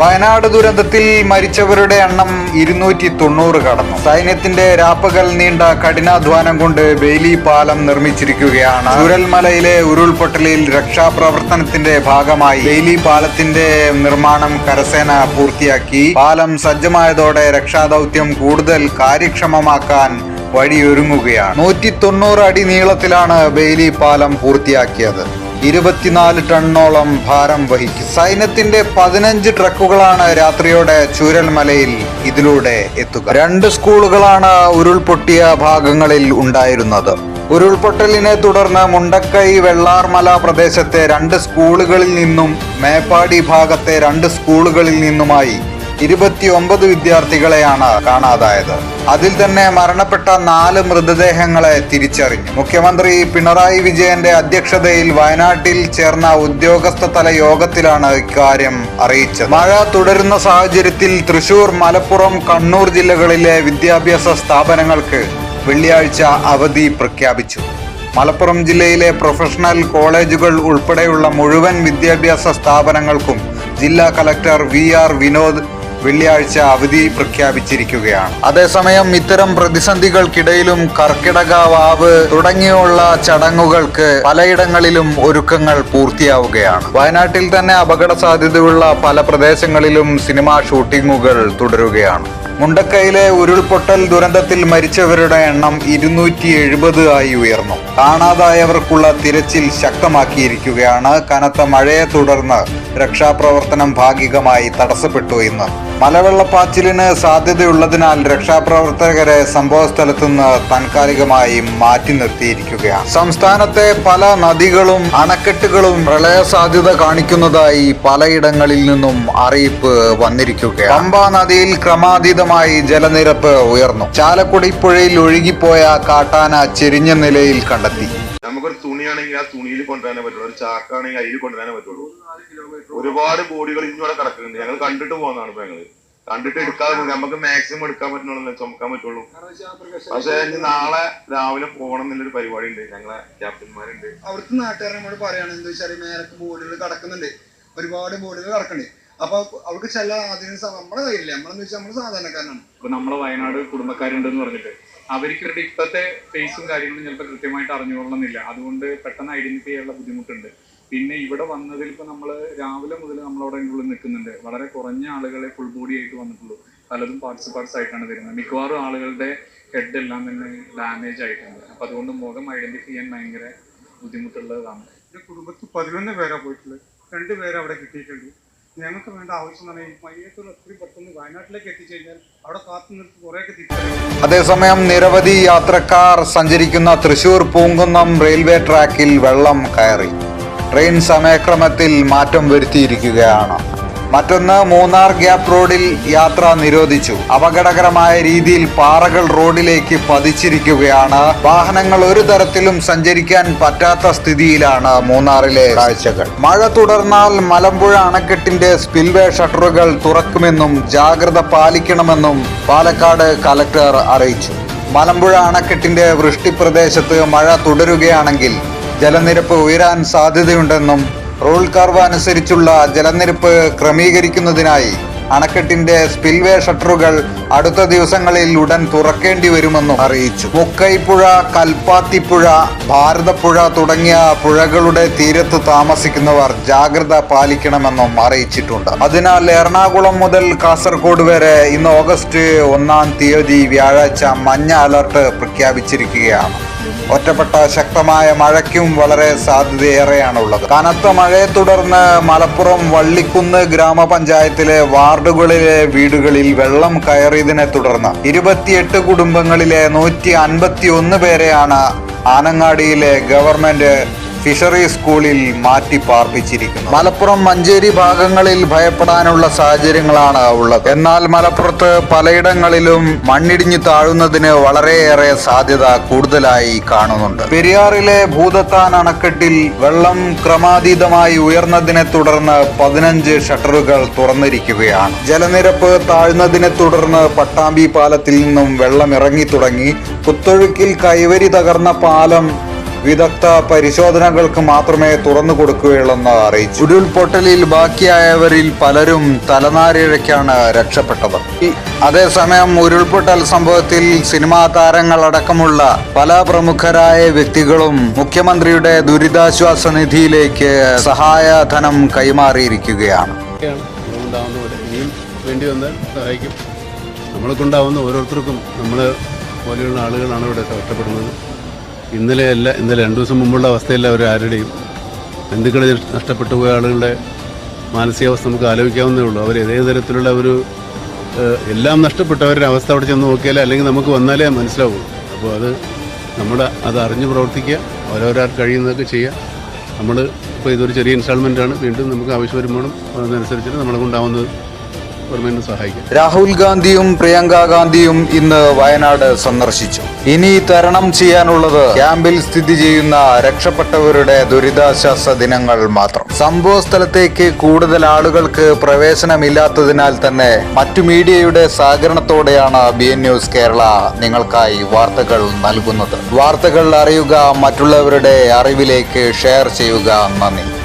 വയനാട് ദുരന്തത്തിൽ മരിച്ചവരുടെ എണ്ണം ഇരുന്നൂറ്റി തൊണ്ണൂറ് കടന്നു. സൈന്യത്തിന്റെ രാപ്പകൽ നീണ്ട കഠിനാധ്വാനം കൊണ്ട് ബെയിലി പാലം നിർമ്മിച്ചിരിക്കുകയാണ്. ചുരൽമലയിലെ ഉരുൾപൊട്ടലിൽ രക്ഷാപ്രവർത്തനത്തിന്റെ ഭാഗമായി ബെയിലി പാലത്തിന്റെ നിർമ്മാണം കരസേന പൂർത്തിയാക്കി. പാലം സജ്ജമായതോടെ രക്ഷാദൗത്യം കൂടുതൽ കാര്യക്ഷമമാക്കാൻ വഴിയൊരുങ്ങുകയാണ്. നൂറ്റി തൊണ്ണൂറ് അടി നീളത്തിലാണ് ബെയിലി പാലം പൂർത്തിയാക്കിയത്. ഇരുപത്തിനാല് ടണ്ണോളം ഭാരം വഹിക്കും. സൈന്യത്തിന്റെ പതിനഞ്ച് ട്രക്കുകളാണ് രാത്രിയോടെ ചൂരൽമലയിൽ ഇതിലൂടെ എത്തുക. രണ്ട് സ്കൂളുകളാണ് ഉരുൾപൊട്ടിയ ഭാഗങ്ങളിൽ ഉണ്ടായിരുന്നത്. ഉരുൾപൊട്ടലിനെ തുടർന്ന് മുണ്ടക്കൈ വെള്ളാർമല പ്രദേശത്തെ രണ്ട് സ്കൂളുകളിൽ നിന്നും മേപ്പാടി ഭാഗത്തെ രണ്ട് സ്കൂളുകളിൽ നിന്നുമായി ഇരുപത്തിയൊമ്പത് വിദ്യാർത്ഥികളെയാണ് കാണാതായത്. അതിൽ തന്നെ മരണപ്പെട്ട നാല് മൃതദേഹങ്ങളെ തിരിച്ചറിഞ്ഞു. മുഖ്യമന്ത്രി പിണറായി വിജയന്റെ അധ്യക്ഷതയിൽ വയനാട്ടിൽ ചേർന്ന ഉദ്യോഗസ്ഥ തല യോഗത്തിലാണ് ഇക്കാര്യം അറിയിച്ചത്. മഴ തുടരുന്ന സാഹചര്യത്തിൽ തൃശൂർ മലപ്പുറം കണ്ണൂർ ജില്ലകളിലെ വിദ്യാഭ്യാസ സ്ഥാപനങ്ങൾക്ക് വെള്ളിയാഴ്ച അവധി പ്രഖ്യാപിച്ചു. മലപ്പുറം ജില്ലയിലെ പ്രൊഫഷണൽ കോളേജുകൾ ഉൾപ്പെടെയുള്ള മുഴുവൻ വിദ്യാഭ്യാസ സ്ഥാപനങ്ങൾക്കും ജില്ലാ കലക്ടർ വി ആർ വിനോദ് വെള്ളിയാഴ്ച അവധി പ്രഖ്യാപിച്ചിരിക്കുകയാണ്. അതേസമയം ഇത്തരം പ്രതിസന്ധികൾക്കിടയിലും കർക്കിടക വാവ് തുടങ്ങിയുള്ള ചടങ്ങുകൾക്ക് പലയിടങ്ങളിലും ഒരുക്കങ്ങൾ പൂർത്തിയാവുകയാണ്. വയനാട്ടിൽ തന്നെ അപകട സാധ്യതയുള്ള പല പ്രദേശങ്ങളിലും സിനിമാ ഷൂട്ടിങ്ങുകൾ തുടരുകയാണ്. മുണ്ടക്കൈയിലെ ഉരുൾപൊട്ടൽ ദുരന്തത്തിൽ മരിച്ചവരുടെ എണ്ണം ഇരുന്നൂറ്റി എഴുപത് ആയി ഉയർന്നു. കാണാതായവർക്കുള്ള തിരച്ചിൽ ശക്തമാക്കിയിരിക്കുകയാണ്. കനത്ത മഴയെ തുടർന്ന് രക്ഷാപ്രവർത്തനം ഭാഗികമായി തടസ്സപ്പെട്ടു ഇന്ന്. മലവെള്ളപ്പാച്ചിലിന് സാധ്യതയുള്ളതിനാൽ രക്ഷാപ്രവർത്തകരെ സംഭവസ്ഥലത്തു നിന്ന് താൽക്കാലികമായി മാറ്റി നിർത്തിയിരിക്കുകയാണ്. സംസ്ഥാനത്തെ പല നദികളും അണക്കെട്ടുകളും പ്രളയ സാധ്യത കാണിക്കുന്നതായി പലയിടങ്ങളിൽ നിന്നും അറിയിപ്പ് വന്നിരിക്കുകയാണ്. പമ്പ നദിയിൽ ക്രമാതീതമായി ജലനിരപ്പ് ഉയർന്നു. ചാലക്കുടി പുഴയിൽ ഒഴുകിപ്പോയ കാട്ടാന ചെരിഞ്ഞ നിലയിൽ കണ്ടെത്തി. തുണിയാണെങ്കിൽ ആ തുണിയിൽ കൊണ്ടുവരാനേ പറ്റുള്ളൂ. ഒരു ചാക്കാണെങ്കിൽ അതിൽ കൊണ്ടുവരാനേ പറ്റുള്ളൂ. ഒരുപാട് ബോഡികൾ ഇന്നിവിടെ കിടക്കുന്നുണ്ട്. ഞങ്ങൾ കണ്ടിട്ട് പോകുന്നതാണ് ഇപ്പൊ ഞങ്ങൾ. കണ്ടിട്ട് എടുക്കാതെ നമുക്ക് മാക്സിമം എടുക്കാൻ പറ്റുള്ളൂ ചുമക്കാൻ പറ്റുള്ളൂ. പക്ഷെ ഇനി നാളെ രാവിലെ പോകണം എന്നുള്ളൊരു പരിപാടി ഉണ്ട് ഞങ്ങളെ ക്യാപ്റ്റന്മാരുണ്ട്. അവിടുത്തെ നാട്ടുകാർ നമ്മോട് പറയാണ് എന്താ വെച്ചാൽ മേലക്ക് ബോർഡുകൾ കിടക്കുന്നുണ്ട്. ഒരുപാട് ബോഡികൾ കിടക്കുന്നുണ്ട്. അപ്പൊ അവർക്ക് ചില അതിന് നമ്മളെ നമ്മുടെ കയ്യില്ല നമ്മളെന്ന് വെച്ചാൽ നമ്മൾ സാധാരണക്കാരനാണ്. ഇപ്പൊ നമ്മളെ വയനാട് കുടുംബക്കാരുണ്ടെന്ന് പറഞ്ഞിട്ട് അവർക്ക് ഇവരുടെ ഇപ്പോഴത്തെ ഫേസും കാര്യങ്ങളും ചിലപ്പോൾ കൃത്യമായിട്ട് അറിഞ്ഞുകൊള്ളണമെന്നില്ല. അതുകൊണ്ട് പെട്ടെന്ന് ഐഡന്റിഫൈ ചെയ്യാനുള്ള ബുദ്ധിമുട്ടുണ്ട്. പിന്നെ ഇവിടെ വന്നതിൽ ഇപ്പൊ നമ്മൾ രാവിലെ മുതൽ നമ്മളവിടെ ഉള്ളിൽ നിൽക്കുന്നുണ്ട്. വളരെ കുറഞ്ഞ ആളുകളെ ഫുൾ ബോഡി ആയിട്ട് വന്നിട്ടുള്ളൂ. പലതും പാർട്സ് പാർട്സ് ആയിട്ടാണ് വരുന്നത്. മിക്കവാറും ആളുകളുടെ ഹെഡ് എല്ലാം തന്നെ ഡാമേജ് ആയിട്ടുണ്ട്. അപ്പൊ അതുകൊണ്ട് മുഖം ഐഡന്റിഫൈ ചെയ്യാൻ ഭയങ്കര ബുദ്ധിമുട്ടുള്ളതാണ്. എന്റെ കുടുംബത്തിൽ പതിനൊന്ന് പേരാ പോയിട്ടുള്ളത്. രണ്ട് അവിടെ കിട്ടിയിട്ടുണ്ട്. ഞങ്ങൾക്ക് വേണ്ട ആവശ്യം തന്നെ മയ്യത്തൂർ എത്രയും പെട്ടെന്ന് വയനാട്ടിലേക്ക് എത്തിച്ചു കഴിഞ്ഞാൽ അവിടെ കാത്തു നിർത്തി കുറേയൊക്കെ തിരിച്ചറിയും അതേസമയം നിരവധി യാത്രക്കാർ സഞ്ചരിക്കുന്ന തൃശൂർ പൂങ്കുന്നം റെയിൽവേ ട്രാക്കിൽ വെള്ളം കയറി. ട്രെയിൻ സമയക്രമത്തിൽ മാറ്റം വരുത്തിയിരിക്കുകയാണ്. മറ്റൊന്ന് മൂന്നാർ ഗ്യാപ് റോഡിൽ യാത്ര നിരോധിച്ചു. അപകടകരമായ രീതിയിൽ പാറകൾ റോഡിലേക്ക് പതിച്ചിരിക്കുകയാണ്. വാഹനങ്ങൾ ഒരു തരത്തിലും സഞ്ചരിക്കാൻ പറ്റാത്ത സ്ഥിതിയിലാണ് മൂന്നാറിലെ കാഴ്ചകൾ. മഴ തുടർന്നാൽ മലമ്പുഴ അണക്കെട്ടിന്റെ സ്പിൽവേ ഷട്ടറുകൾ തുറക്കുമെന്നും ജാഗ്രത പാലിക്കണമെന്നും പാലക്കാട് കലക്ടർ അറിയിച്ചു. മലമ്പുഴ അണക്കെട്ടിന്റെ വൃഷ്ടിപ്രദേശത്ത് മഴ തുടരുകയാണെങ്കിൽ ജലനിരപ്പ് ഉയരാൻ സാധ്യതയുണ്ടെന്നും റൂൾ കർവ് അനുസരിച്ചുള്ള ജലനിരപ്പ് ക്രമീകരിക്കുന്നതിനായി അണക്കെട്ടിന്റെ സ്പിൽവേ ഷട്ടറുകൾ അടുത്ത ദിവസങ്ങളിൽ ഉടൻ തുറക്കേണ്ടി വരുമെന്നും അറിയിച്ചു. മുക്കൈപ്പുഴ കൽപ്പാത്തിപ്പുഴ ഭാരതപ്പുഴ തുടങ്ങിയ പുഴകളുടെ തീരത്ത് താമസിക്കുന്നവർ ജാഗ്രത പാലിക്കണമെന്നും അറിയിച്ചിട്ടുണ്ട്. അതിനാൽ എറണാകുളം മുതൽ കാസർഗോഡ് വരെ ഇന്ന് ഓഗസ്റ്റ് ഒന്നാം തീയതി വ്യാഴാഴ്ച മഞ്ഞ അലർട്ട് പ്രഖ്യാപിച്ചിരിക്കുകയാണ്. ഒറ്റപ്പെട്ട ശക്തമായ മഴയ്ക്കും വളരെ സാധ്യതയേറെയാണുള്ളത്. കനത്ത മഴയെ തുടർന്ന് മലപ്പുറം വള്ളിക്കുന്ന് ഗ്രാമപഞ്ചായത്തിലെ വാർഡുകളിലെ വീടുകളിൽ വെള്ളം കയറിയതിനെ തുടർന്ന് ഇരുപത്തിയെട്ട് കുടുംബങ്ങളിലെ നൂറ്റി അൻപത്തി ഒന്ന് പേരെയാണ് ആനങ്ങാടിയിലെ ഗവൺമെന്റ് ഫിഷറി സ്കൂളിൽ മാറ്റി പാർപ്പിച്ചിരിക്കുന്നു. മലപ്പുറം മഞ്ചേരി ഭാഗങ്ങളിൽ ഭയപ്പെടാനുള്ള സാഹചര്യങ്ങളാണ് ഉള്ളത്. എന്നാൽ മലപ്പുറത്ത് പലയിടങ്ങളിലും മണ്ണിടിഞ്ഞു താഴുന്നതിന് വളരെയേറെ സാധ്യത കൂടുതലായി കാണുന്നുണ്ട്. പെരിയാറിലെ ഭൂതത്താൻ അണക്കെട്ടിൽ വെള്ളം ക്രമാതീതമായി ഉയർന്നതിനെ തുടർന്ന് പതിനഞ്ച് ഷട്ടറുകൾ തുറന്നിരിക്കുകയാണ്. ജലനിരപ്പ് താഴ്ന്നതിനെ തുടർന്ന് പട്ടാമ്പി പാലത്തിൽ നിന്നും വെള്ളം ഇറങ്ങി തുടങ്ങി കുത്തൊഴുക്കിൽ കൈവരി തകർന്ന പാലം വിദഗ്ധ പരിശോധനകൾക്ക് മാത്രമേ തുറന്നു കൊടുക്കുകയുള്ളെന്ന് അറിയിച്ചു. ഉരുൾപൊട്ടലിൽ ബാക്കിയായവരിൽ പലരും തലനാരിഴയ്ക്കാണ് രക്ഷപ്പെട്ടത് അതേസമയം ഉരുൾപൊട്ടൽ സംഭവത്തിൽ സിനിമാ താരങ്ങളടക്കമുള്ള പല പ്രമുഖരായ വ്യക്തികളും മുഖ്യമന്ത്രിയുടെ ദുരിതാശ്വാസ നിധിയിലേക്ക് സഹായധനം കൈമാറിയിരിക്കുകയാണ്. വേണ്ടി വന്നാൽ സഹായിക്കും. നമ്മളെ കൊണ്ടാവുന്ന ഓരോരുത്തർക്കും നമ്മൾ പോലെയുള്ള ആളുകളാണ് ഇവിടെ കഷ്ടപ്പെടുന്നത്. ഇന്നലെ അല്ല ഇന്നലെ രണ്ടു ദിവസം മുമ്പുള്ള അവസ്ഥയല്ല അവർ ആരുടെയും. ബന്ധുക്കളെ നഷ്ടപ്പെട്ടു പോയ ആളുകളുടെ മാനസികാവസ്ഥ നമുക്ക് ആലോചിക്കാവുന്നേ ഉള്ളൂ. അവർ ഏതേ തരത്തിലുള്ള ഒരു എല്ലാം നഷ്ടപ്പെട്ടവരുടെ അവസ്ഥ അവിടെ ചെന്ന് നോക്കിയാലേ അല്ലെങ്കിൽ നമുക്ക് വന്നാലേ മനസ്സിലാവും. അപ്പോൾ അത് നമ്മൾ അത് അറിഞ്ഞ് പ്രവർത്തിക്കുക ഓരോരാൾ കഴിയുന്നതൊക്കെ ചെയ്യുക. നമ്മൾ ഇപ്പോൾ ഇതൊരു ചെറിയ ഇൻസ്റ്റാൾമെന്റ് ആണ്. വീണ്ടും നമുക്ക് ആവശ്യം വരുമ്പോഴും അതിനനുസരിച്ചിട്ട് നമ്മളെ കൊണ്ടാവുന്നത് ഗവൺമെന്റ് സഹായിക്കും. രാഹുൽ ഗാന്ധിയും പ്രിയങ്ക ഗാന്ധിയും ഇന്ന് വയനാട് സന്ദർശിച്ചു. ഇനി തരണം ചെയ്യാനുള്ളത് ക്യാമ്പിൽ സ്ഥിതി ചെയ്യുന്ന രക്ഷപ്പെട്ടവരുടെ ദുരിതാശ്വാസ ദിനങ്ങൾ മാത്രം. സംഭവ സ്ഥലത്തേക്ക് കൂടുതൽ ആളുകൾക്ക് പ്രവേശനമില്ലാത്തതിനാൽ തന്നെ മറ്റു മീഡിയയുടെ സഹകരണത്തോടെയാണ് ബി എൻ ന്യൂസ് കേരള നിങ്ങൾക്കായി വാർത്തകൾ നൽകുന്നത്. വാർത്തകൾ അറിയുക മറ്റുള്ളവരുടെ അറിവിലേക്ക് ഷെയർ ചെയ്യുക. നന്ദി.